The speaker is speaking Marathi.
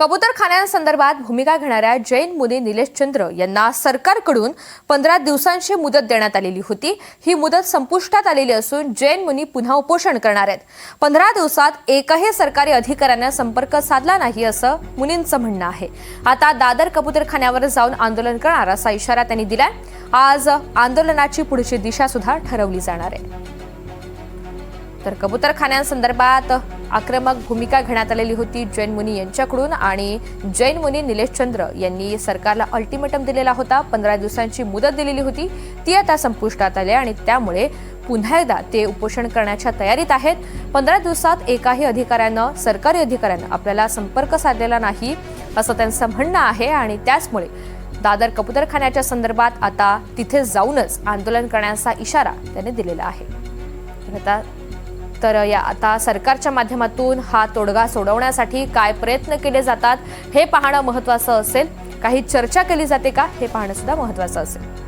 कबुतरखान्यांसंदर्भात भूमिका घेणाऱ्या जैन मुनी निलेश चंद्र यांना सरकारकडून पंधरा दिवसांची मुदत देण्यात आलेली होती. ही मुदत संपुष्टात आलेली असून जैन मुनी पुन्हा उपोषण करणार आहेत. पंधरा दिवसात एकही सरकारी अधिकाऱ्यांना संपर्क साधला नाही असं मुनींचं म्हणणं आहे. आता दादर कबुतरखान्यावर जाऊन आंदोलन करणार असा इशारा त्यांनी दिलाय. आज आंदोलनाची पुढची दिशा सुद्धा ठरवली जाणार आहे. तर कबुतरखान्यांसंदर्भात आक्रमक भूमिका घेण्यात आलेली होती जैन मुनी यांच्याकडून आणि जैन मुनी निलेश चंद्र यांनी सरकारला अल्टिमेटम दिलेला होता. पंधरा दिवसांची मुदत दिलेली होती. ती आता संपुष्टात आली आणि त्यामुळे पुन्हा एकदा ते उपोषण करण्याच्या तयारीत आहेत. पंधरा दिवसात एकाही अधिकाऱ्यानं सरकारी अधिकाऱ्यानं आपल्याला संपर्क साधलेला नाही असं त्यांचं म्हणणं आहे आणि त्याचमुळे दादर कबुतरखान्याच्या संदर्भात आता तिथे जाऊनच आंदोलन करण्याचा इशारा त्यांनी दिलेला आहे. आता तर या आता सरकारच्या माध्यमातून हा तोडगा सोडवण्यासाठी काय प्रयत्न केले जातात हे पाहणं महत्त्वाचं असेल. काही चर्चा केली जाते का? हे पाहणं सुद्धा महत्त्वाचं असेल.